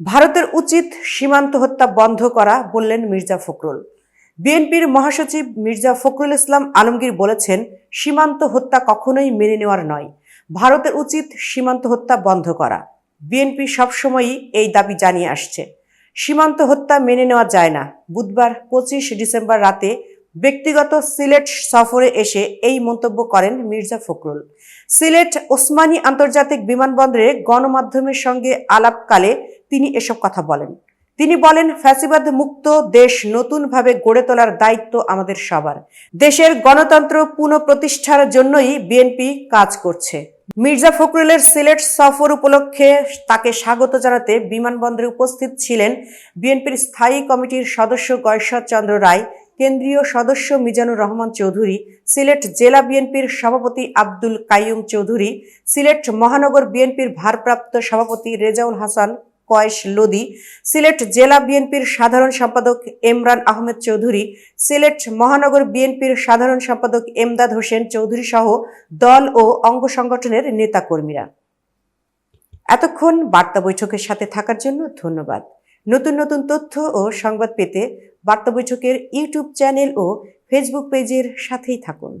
ভারতের উচিত সীমান্ত হত্যা বন্ধ করা বললেন মির্জা ফখরুল। বিএনপির মহাসচিব মির্জা ফখরুল ইসলাম আলমগীর বলেছেন, সীমান্ত হত্যা কখনোই মেনে নেওয়ার নয়, ভারতের উচিত সীমান্ত হত্যা বন্ধ করা। বিএনপি সবসময়ই এই দাবি জানিয়ে আসছে। সীমান্ত হত্যা মেনে নেওয়া যায় না। বুধবার পঁচিশ ডিসেম্বর রাতে ব্যক্তিগত সিলেট সফরে এসে এই মন্তব্য করেন মির্জা ফখরুল। সিলেট ওসমানী আন্তর্জাতিক বিমানবন্দরে গণমাধ্যমের সঙ্গে আলাপকালে তিনি এসব কথা বলেন। তিনি বলেন, ফ্যাসিবাদ মুক্ত দেশ নতুনভাবে গড়ে তোলার দায়িত্ব আমাদের সবার। দেশের গণতন্ত্র পুনঃপ্রতিষ্ঠার জন্যই বিএনপি কাজ করছে। মির্জা ফখরুলের সিলেট সফর উপলক্ষে তাকে স্বাগত জানাতে বিমানবন্দরে উপস্থিত ছিলেন বিএনপির স্থায়ী কমিটির সদস্য গয়েশ্বর চন্দ্র রায়, কেন্দ্রীয় সদস্য মিজানুর রহমান চৌধুরী, সিলেট জেলা বিএনপির সভাপতি আব্দুল কাইয়ুম চৌধুরী, সিলেট মহানগর বিএনপির ভারপ্রাপ্ত সভাপতি রেজাউল হাসান কয়েস লোদি সিলেট জেলা বিএনপির সাধারণ সম্পাদক এমরান আহমেদ চৌধুরী, সিলেট মহানগর বিএনপির সাধারণ সম্পাদক এমদাদ হোসেন চৌধুরী সহ দল ও অঙ্গ সংগঠনের নেতাকর্মীরা। এতক্ষণ বার্তা বৈঠকের সাথে থাকার জন্য ধন্যবাদ। নতুন নতুন তথ্য ও সংবাদ পেতে বার্তা বৈঠকের ইউটিউব চ্যানেল ও ফেসবুক পেজের সাথেই থাকুন।